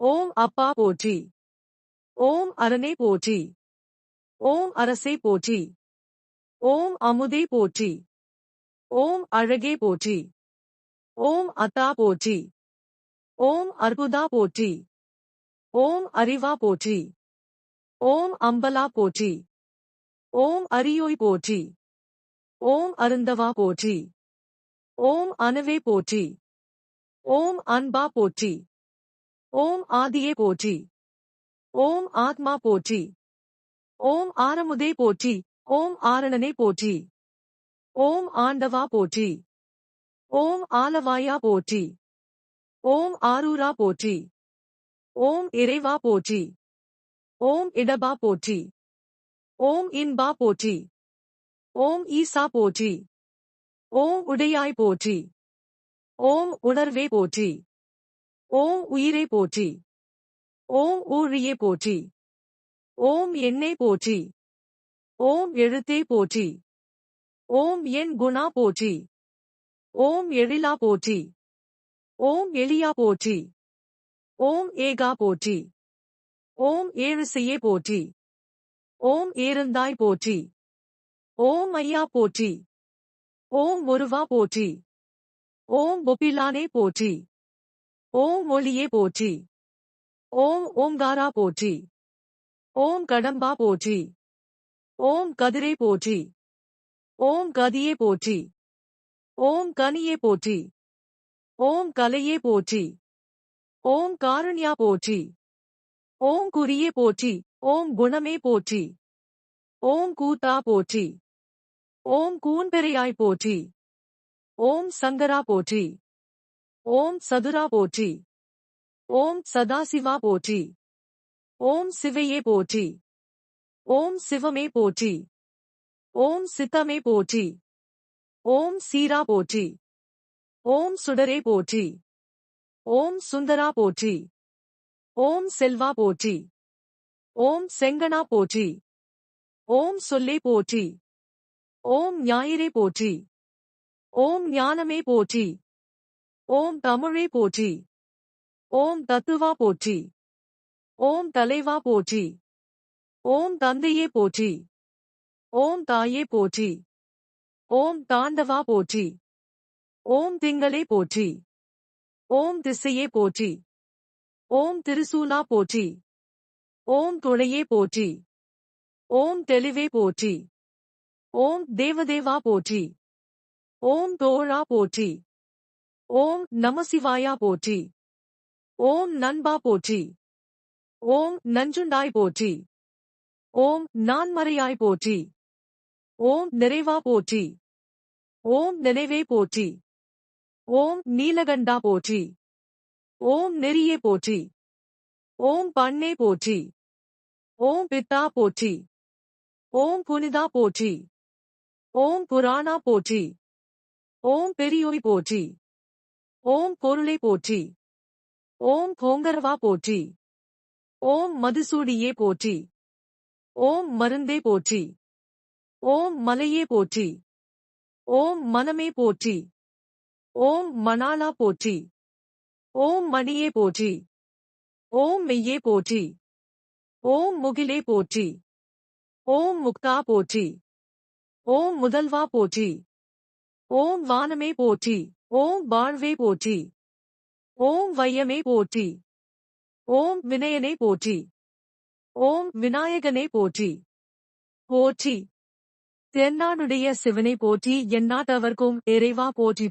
ओम अपा पोटी ओम अरने पोटी ओम अरसे पोटी ओम अमुदे पोटी ओम अड़गे पोटी ओम अता पोटी ओम अर्बुदा पोटी ओम अरिवा पोटी ओम अंबला पोटी ओम अरियोई पोटी ओम अरंदवा पोटी ओम अनवे पोटी ओम अनबा पोटी ओम आदिये पोची ओम आत्मा पोची ओम आरमुदे पोची ओम आरणने पोची ओम आंडवा पोची ओम आलवाया पोची ओम आरूरा पोची ओम इरेवा पोची ओम इडबा पोची ओम इनबा पोची ओम ईसा पोची ओम उडयाय पोची ओम उड़र्वे पोची ஓம் உயிரை போற்றி ஓம் ஊழியை போற்றி ஓம் என்னை போற்றி ஓம் எழுத்தே போற்றி ஓம் என் குணா போற்றி ஓம் எழிலா போற்றி ஓம் எளியா போற்றி ஓம் ஏகா போற்றி ஓம் ஏழுசையே போற்றி ஓம் ஏருந்தாய் போற்றி ஓம் ஐயா போற்றி ஓம் ஒருவா போற்றி ஓம் ஒப்பிலானே போற்றி ओम ओलिये पोची ओम ओमगारा पोची ओम कडम्बा पोची ओम कदरे पोची ओम कदिये पोची ओम कनिये पोची ओम कलये पोची ओम कारण्या पोची ओम कुरिये पोची ओम गुणमे पोची ओम कूता पोची ओम कूनपेरियाई पोची ओम संगरा पोची ओम सदुरा पोटी ओम सदाशिवा पोटी ओम शिवये पोटी ओम शिव शिवमे पोटी ओम सितमे पोटी ओम सीरा पोटी ओम सुडरे पोटी ओम सुंदरा पोटी ओम सिल्वा पोटी ओम सेंगना पोटी ओम सुल्ले पोटी ओम न्यायरे पोटी ओम ज्ञानमे पोटी ஓம் தமிழே போற்றி ஓம் தத்துவா போற்றி ஓம் தலைவா போற்றி ஓம் தந்தையே போற்றி ஓம் தாயே போற்றி ஓம் தாண்டவா போற்றி ஓம் திங்களே போற்றி ஓம் திசையே போற்றி ஓம் திருசூலா போற்றி ஓம் துணையே போற்றி ஓம் தெளிவே போற்றி ஓம் தேவதேவா போற்றி ஓம் தோழா போற்றி ओम नम शिवाया पोटी ओम नन्बा पोटी ओम नंजुंडाय पोटी ओम नानमरयाय पोटी ओम नरेवा पोटी ओम नरेवे पोटी ओम नीलगंडा पोटी ओम नेरिये पोटी ओम पण्णे पोटी ओम पिता पोटी ओम पुनिदा पोटी ओम पुराना पोटी ओम पेरियोई पोटी ஓம் பொருளை போற்றி ஓம் கோங்கரவா போற்றி ஓம் மதுசூடியே போற்றி ஓம் மருந்தே போற்றி ஓம் மலையே போற்றி ஓம் மனமே போற்றி ஓம் மணாலா போற்றி ஓம் மணியே போற்றி ஓம் மெய்யே போற்றி ஓம் முகிலே போற்றி ஓம் முக்தா போற்றி ஓம் முதல்வா போற்றி ஓம் வானமே போற்றி ஓம் வாழ்வே போற்றி. ஓம் வையமே போற்றி. ஓம் வினயனே போற்றி. ஓம் விநாயகனே போற்றி. போற்றி. தென்னாடுடைய சிவனை போற்றி. எந்நாட்டவர்க்கும் இறைவா போற்றி